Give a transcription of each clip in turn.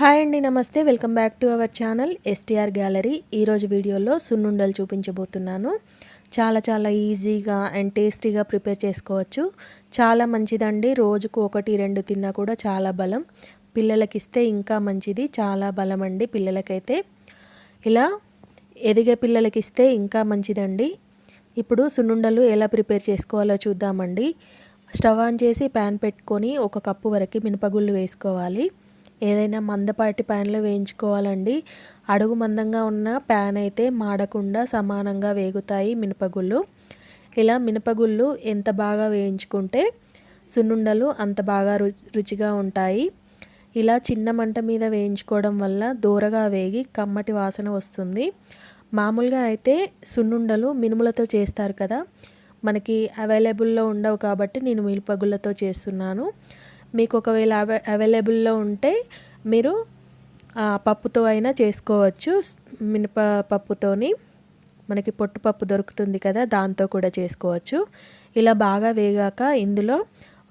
Hi అండి నమస్తే. Welcome back to our channel STR gallery. ఈరోజు వీడియోలో సున్నుండలు చూపించబోతున్నాను. చాలా చాలా ఈజీగా అండ్ టేస్టీగా ప్రిపేర్ చేసుకోవచ్చు. చాలా మంచిదండి. రోజుకు ఒకటి రెండు తిన్నా కూడా చాలా బలం. పిల్లలకి ఇస్తే ఇంకా మంచిది. చాలా బలం అండి పిల్లలకైతే. ఇలా ఎదిగే పిల్లలకి ఇస్తే ఇంకా మంచిదండి. ఇప్పుడు సున్నుండలు ఎలా ప్రిపేర్ చేసుకోవాలో చూద్దామండి. స్టవ్ ఆన్ చేసి ప్యాన్ పెట్టుకొని ఒక కప్పు వరకు మినపగుళ్ళు వేసుకోవాలి. ఏదైనా మందపాటి ప్యాన్లో వేయించుకోవాలండి. అడుగు మందంగా ఉన్న ప్యాన్ అయితే మాడకుండా సమానంగా వేగుతాయి మినపగుళ్ళు. ఇలా మినపగుళ్ళు ఎంత బాగా వేయించుకుంటే సున్నుండలు అంత బాగా రుచిగా ఉంటాయి. ఇలా చిన్న మంట మీద వేయించుకోవడం వల్ల దూరగా వేగి కమ్మటి వాసన వస్తుంది. మామూలుగా అయితే సున్నుండలు మినుములతో చేస్తారు కదా. మనకి అవైలబుల్లో ఉండవు కాబట్టి నేను మినపగుళ్ళతో చేస్తున్నాను. మీకు ఒకవేళ అవై అవైలబుల్లో ఉంటే మీరు పప్పుతో అయినా చేసుకోవచ్చు. మినప పప్పుతోని మనకి పొట్టుపప్పు దొరుకుతుంది కదా దాంతో కూడా చేసుకోవచ్చు. ఇలా బాగా వేగాక ఇందులో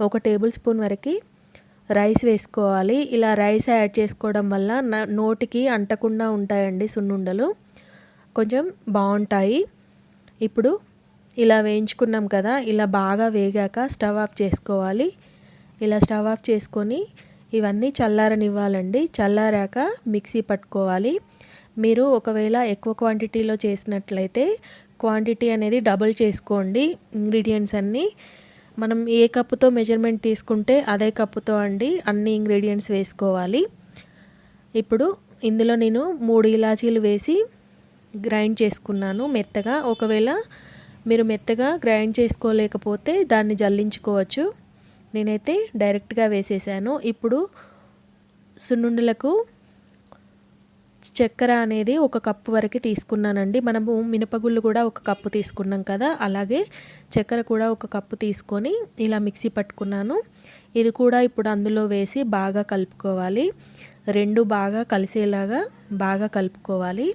ఒక టేబుల్ స్పూన్ వరకు రైస్ వేసుకోవాలి. ఇలా రైస్ యాడ్ చేసుకోవడం వల్ల నోటికి అంటకుండా ఉంటాయండి సున్నుండలు. కొంచెం బాగుంటాయి. ఇప్పుడు ఇలా వేయించుకున్నాం కదా ఇలా బాగా వేగాక స్టవ్ ఆఫ్ చేసుకోవాలి. ఇలా స్టవ్ ఆఫ్ చేసుకొని ఇవన్నీ చల్లారనివ్వాలండి. చల్లారాక మిక్సీ పట్టుకోవాలి. మీరు ఒకవేళ ఎక్కువ క్వాంటిటీలో చేసినట్లయితే క్వాంటిటీ అనేది డబుల్ చేసుకోండి ఇంగ్రీడియంట్స్ అన్నీ. మనం ఏ కప్పుతో మెజర్మెంట్ తీసుకుంటే అదే కప్పుతో అండి అన్ని ఇంగ్రీడియంట్స్ వేసుకోవాలి. ఇప్పుడు ఇందులో నేను మూడు ఇలాచీలు వేసి గ్రైండ్ చేసుకున్నాను మెత్తగా. ఒకవేళ మీరు మెత్తగా గ్రైండ్ చేసుకోలేకపోతే దాన్ని జల్లించుకోవచ్చు. నేనైతే డైరెక్ట్గా వేసేసాను. ఇప్పుడు సున్నుండలకు చక్కెర అనేది ఒక కప్పు వరకు తీసుకున్నానండి. మనము మినపగుళ్ళు కూడా ఒక కప్పు తీసుకున్నాం కదా అలాగే చక్కెర కూడా ఒక కప్పు తీసుకొని ఇలా మిక్సీ పట్టుకున్నాను. ఇది కూడా ఇప్పుడు అందులో వేసి బాగా కలుపుకోవాలి. రెండు బాగా కలిసేలాగా బాగా కలుపుకోవాలి.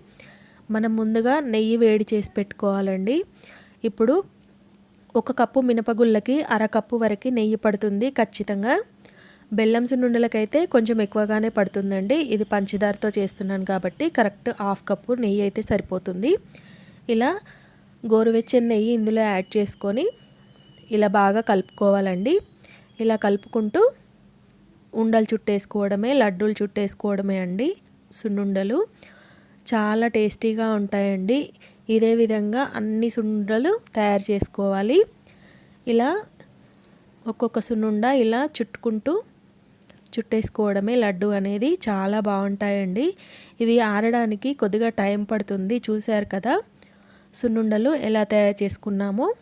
మనం ముందుగా నెయ్యి వేడి చేసి పెట్టుకోవాలండి. ఇప్పుడు ఒక కప్పు మినపగుళ్ళకి అరకప్పు వరకు నెయ్యి పడుతుంది ఖచ్చితంగా. బెల్లం సున్నుండలకైతే కొంచెం ఎక్కువగానే పడుతుందండి. ఇది పంచదారతో చేస్తున్నాను కాబట్టి కరెక్ట్ హాఫ్ కప్పు నెయ్యి అయితే సరిపోతుంది. ఇలా గోరువెచ్చని నెయ్యి ఇందులో యాడ్ చేసుకొని ఇలా బాగా కలుపుకోవాలండి. ఇలా కలుపుకుంటూ ఉండలు చుట్టేసుకోవడమే లడ్డూలు చుట్టేసుకోవడమే అండి సున్నుండలు. చాలా టేస్టీగా ఉంటాయండి. ఇదే విధంగా అన్ని సుండలు తయారు చేసుకోవాలి. ఇలా ఒక్కొక్క సున్నుండ ఇలా చుట్టుకుంటూ చుట్టేసుకోవడమే లడ్డు అనేది చాలా బాగుంటాయండి. ఇవి ఆరడానికి కొద్దిగా టైం పడుతుంది చూశారు కదా? సున్నుండలు ఎలా తయారు చేసుకున్నామో.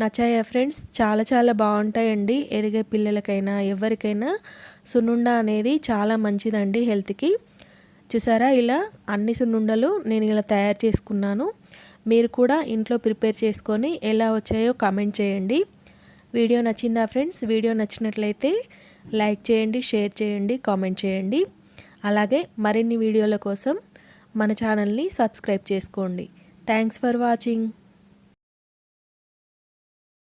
నచ్చాయా ఫ్రెండ్స్? చాలా చాలా బాగుంటాయండి. ఎదిగే పిల్లలకైనా ఎవరికైనా సున్నుండ అనేది చాలా మంచిదండి హెల్త్కి. చూసారా? ఇలా అన్ని సున్నుండలు నేను ఇలా తయారు చేసుకున్నాను. మీరు కూడా ఇంట్లో ప్రిపేర్ చేసుకొని ఎలా వచ్చాయో కామెంట్ చేయండి. వీడియో నచ్చిందా ఫ్రెండ్స్? వీడియో నచ్చినట్లయితే లైక్ చేయండి షేర్ చేయండి కామెంట్ చేయండి. అలాగే మరిన్ని వీడియోల కోసం మన ఛానల్ని సబ్స్క్రైబ్ చేసుకోండి. Thanks for watching.